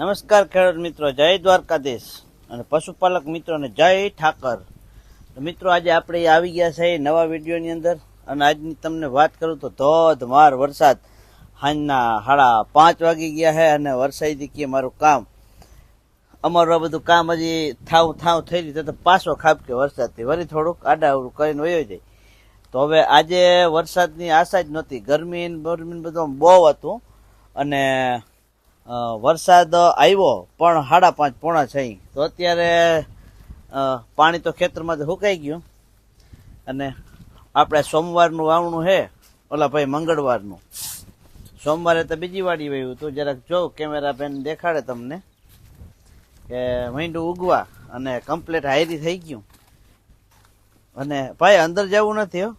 નમસ્કાર ખેડૂત મિત્રો, જય દ્વારકાધીશ અને પશુપાલક મિત્રોને જય ઠાકર. મિત્રો, આજે આપણે આવી ગયા છે નવા વિડીયોની અંદર અને આજની તમને વાત કરું તો ધોધમાર વરસાદ. સાંજના સાડા પાંચ વાગી ગયા છે અને વરસાદી કે મારું કામ, અમારું આ બધું કામ હજી થાવ થાવ થઈ રહ્યું તો પાછો ખાબકે વરસાદથી. વળી થોડુંક આડાવડું કરીને વયો જાય. તો હવે આજે વરસાદની આશા જ નહોતી. ગરમી ગરમી બધું બહુ હતું અને વરસાદ આવ્યો, પણ સાડા પાંચ પોણા છ તો અત્યારે પાણી તો ખેતરમાંથી સુકાઈ ગયું. અને આપણે સોમવારનું વાવણું છે ઓલા ભાઈ મંગળવારનું. સોમવારે તો બીજી વાડી વયું હતું. જરાક જો કેમેરા પેન દેખાડે તમને. કે મીંડું ઉગવા અને કમ્પ્લેટ હાયરી થઈ ગયું. અને ભાઈ, અંદર જવું નથી હો.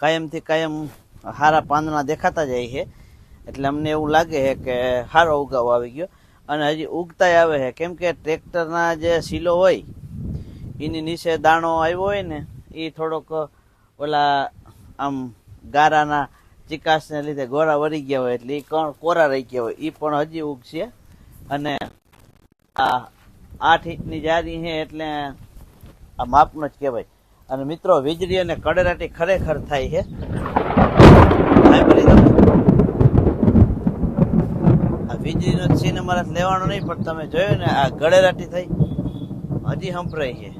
કાયમથી કાયમ હારા પાંદડા દેખાતા જાય છે. એટલે અમને એવું લાગે છે કે સારો ઉગાવ આવી ગયો. અને હજી ઉગતાય આવે છે. કેમ કે ટ્રેક્ટરના જે સીલો હોય, એની નીચે દાણો આવ્યો હોય ને, એ થોડોક ઓલા આમ ગારાના ચિકાસને લીધે ગોળા વળી ગયા હોય, એટલે એ કણ કોરા રહી ગયા હોય એ પણ હજી ઉગશે. અને આ આઠ ઇંચની જારી છે એટલે આ માપનો જ કહેવાય. અને મિત્રો, વીજળી અને કડરાટી ખરેખર થાય છે? આ વીજળીનો સીન અમારે લેવાનો નહીં, પણ તમે જોયું ને, આ ગળેરાટી થઈ. હજી સંભળાય છે.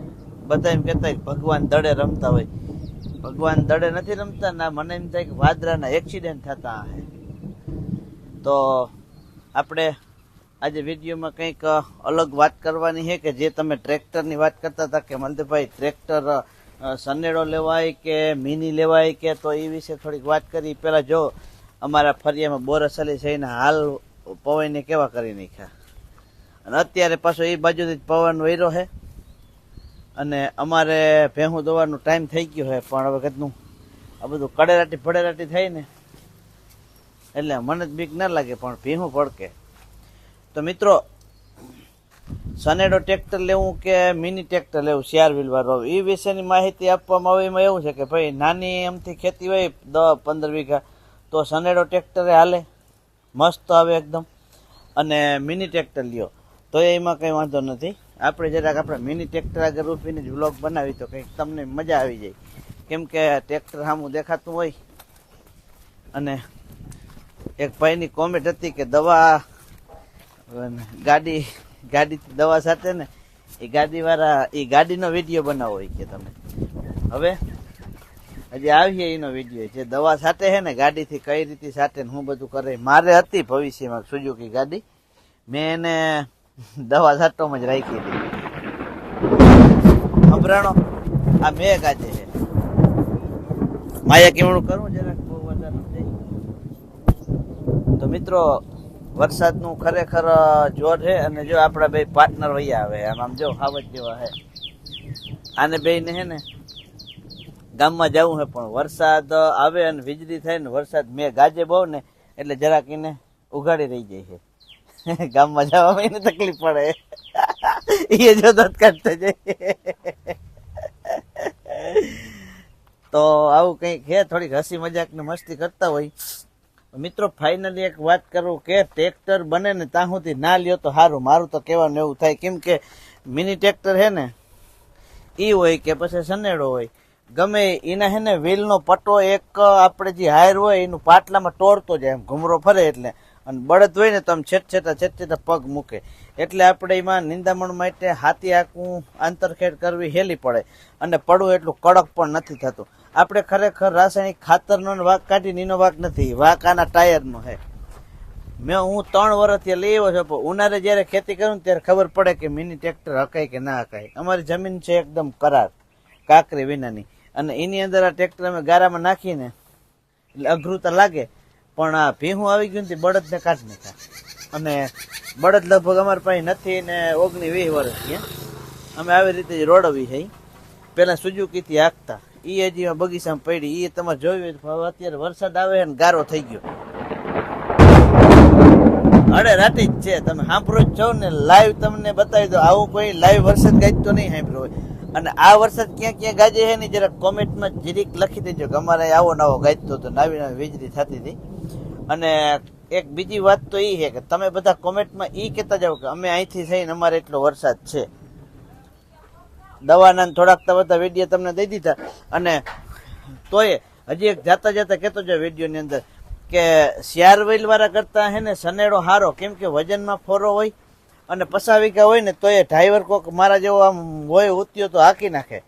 બધા એમ કહેતા કે ભગવાન દડે રમતા હોય. ભગવાન દડે નથી રમતા, ના, મને એમ થાય કે વાદરાના એક્સિડન્ટ થતા હે તો આપણે આજે વિડીયોમાં કંઈક અલગ વાત કરવાની છે કે જે તમે ટ્રેક્ટરની વાત કરતા હતા કે મંદભાઈ ટ્રેક્ટર સનેડો લેવાય કે મિની લેવાય કે તો એ વિશે થોડીક વાત કરી. પેલા જો અમારા ફરિયામાં બોરસ અલી છે હાલ પવનને કેવા કરી નાખ્યા? અને અત્યારે પાછો એ બાજુથી જ પવન વૈરો છે અને અમારે ભેહું દોવાનો ટાઈમ થઈ ગયો છે પણ કદનું આ બધું કડેરાટી ફડેરાટી થઈ ને. એટલે મને જ બીક ના લાગે પણ ભીહું પડકે તો મિત્રો સનેડો ટ્રેક્ટર લેવું કે મિની ટ્રેક્ટર લેવું ચાર વ્હીલ વાળું એ વિશેની માહિતી આપવામાં આવે, એમાં એવું છે કે ભાઈ, નાની એમથી ખેતી હોય દસ પંદર વીઘા, તો સનેડો ટ્રેક્ટરે હાલે. મસ્ત આવે એકદમ. અને મિની ટ્રેક્ટર લ્યો. તો એમાં કંઈ વાંધો નથી. આપણે જરાક આપણે મિની ટ્રેક્ટર આગળ રૂપીને જ વ્લોગ બનાવી, તો કંઈક તમને મજા આવી જાય. કેમ કે ટ્રેક્ટર સામું દેખાતું હોય. અને એક ભાઈની કોમેન્ટ હતી કે દવા, અને ગાડી દવા સાથે ને, એ ગાડીવાળા એ ગાડીનો વીડિયો બનાવો કે તમે. હવે, હજી આવીએ એનો વીડિયો. જે દવા સાથે છે ને, ગાડીથી કઈ રીતે સાથે હું બધું કરે. મારે હતી ભવિષ્યમાં સુઝુકી ગાડી. મેં એને દવા સાટોમાં જ રાખી હતી. સંભળાણો આ મેં ગાજે છે. માયા કેવડું કરું, જરાક બહુ વધારે. તો મિત્રો વરસાદનું ખરેખર જોર છે અને જો આપણા બે પાર્ટનર વૈયા આવે, આમ આમ જો હાવજ જેવા હે આને બે ને હે ને, ગામમાં જવું હે, પણ વરસાદ આવે અને વીજળી થાય ને વરસાદ મેં ગાજે બહુ ને, એટલે જરાક એને ઉઘાડી રહી જાય છે. ગામમાં જવામાં એને તકલીફ પડે. એ જો દત કાઢતા જાય. તો આવું કંઈક હે થોડીક હસી મજાક ને મસ્તી કરતા હોય. મિત્રો ફાઇનલી એક વાત કરું કે ટ્રેક્ટર બને ને ત્યાં ના લ્યો તો સારું મારું તો કહેવાનું એવું થાય. કેમ કે મિની ટ્રેક્ટર છે ને એ હોય કે પછી સનેડો હોય. ગમે એના હે ને વ્હીલનો પટ્ટો એક આપણે જે હાયર હોય, એનું પાટલામાં તોડતો જાય એમ. ઘુમરો ફરે એટલે. અને બળદ હોય ને તો આમ છેટ છેટા છેટ છેટા પગ મૂકે. એટલે આપણે એમાં નિંદામણ માટે હાથી આખું આંતરખેડ કરવી હેલી પડે. અને પડવું એટલું કડક પણ નથી થતું. આપણે ખરેખર રાસાયણિક ખાતરનો વાંક કાઢીને એનો વાંક નથી. વાંક આના ટાયરનો છે મેં હું ત્રણ વર્ષથી લઈ આવ્યો છું, પણ ઉનાળે જ્યારે ખેતી કરું ત્યારે ખબર પડે કે મિની ટ્રેક્ટર હકાય કે ના હકાય. અમારી જમીન છે એકદમ કરાર, કાંકરી વિનાની. અને એની અંદર આ ટ્રેક્ટર અમે ગારામાં નાખીને, એટલે અઘરું તો લાગે પણ આ ભીહું આવી ગયું ને બળદને કાઢી નાખ્યા અને બળદ લગભગ અમારી પાસે નથી ને ઓગણી વીસ વર્ષ થયા. અમે આવી રીતે રોડવી છે. પેલા સુજુકીથી હાંકતા. એ હજી બગીચામાં પડી. એ તમારે જોયું હોય અત્યારે વરસાદ આવે ને ગારો થઈ ગયો. અરે રાતે જ છે. તમે સાંભળો જ છો ને. લાઈવ તમને બતાવી દો આવું કોઈ લાઈવ વરસાદ ગાય તો નહીં સાંભળ્યો હોય અને આ વરસાદ ક્યાં ક્યાં ગાજે છે ને જરા કોમેન્ટમાં જીરીક લખી દેજો કે અમારે આવો નવો ગાજતો હતો, નાવી નવી વીજળી થતી હતી. અને એક બીજી વાત તો એ છે કે તમે બધા કોમેન્ટમાં એ કહેતા જાઓ કે અમે અહીંથી થઈને અમારે એટલો વરસાદ છે. દવાના થોડાક તો બધા વીડિયો તમને દઈ દીધા. અને તોય હજી એક જાતા જાતા કહેતો છે વિડીયોની અંદર કે શિયાર વેલવાળા કરતા હે ને સનેડો હારો, કેમ કે વજનમાં ફોરો હોય. અને પસાવિકા હોય ને એ ડ્રાઈવર કોક મારા જેવો આમ હોય, ઉત્યો તો હાકી નાખે.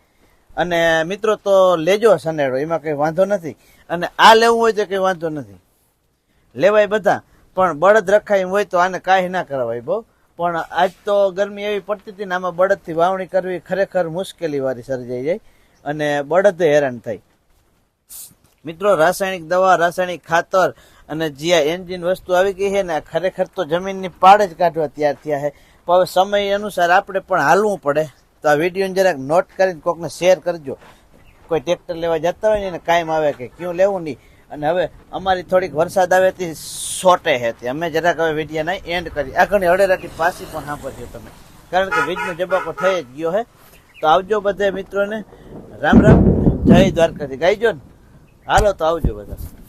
અને મિત્રો તો લેજો સનેડો, એમાં કંઈ વાંધો નથી. અને આ લેવું હોય તો કંઈ વાંધો નથી. લેવાય બધા, પણ બળદ રખાય હોય તો આને કાંઈ ના કરવાય બહુ. પણ આજ તો ગરમી એવી પડતી હતી ને, આમાં બળદથી વાવણી કરવી ખરેખર મુશ્કેલી વાળી સર્જાઈ જાય. અને બળદ હેરાન થાય. મિત્રો, રાસાયણિક દવા, રાસાયણિક ખાતર અને જે આ એન્જિન વસ્તુ આવી ગઈ છે ને ખરેખર તો જમીનની પાડ જ કાઢવા તૈયાર થયા છે. હવે સમય અનુસાર આપણે પણ હાલવું પડે. તો આ વિડીયોને જરાક નોટ કરીને કોકને શેર કરજો. કોઈ ટ્રેક્ટર લેવા જતા હોય ને, એને કાયમ આવે કે ક્યું લેવું નહીં. અને હવે અમારી થોડીક વરસાદ આવે તે સોટે છે તે. અમે જરાક હવે વિડીયોને એન્ડ કરી આ ઘણી અડેરાટી પાછી પણ સાંભળજો તમે. કારણ કે વીજનો જબાકો થઈ જ ગયો છે. તો આવજો બધે મિત્રોને. રામ રામ. જય દ્વારકાથી ગાઈજો ને. હાલો તો આવજો બધા.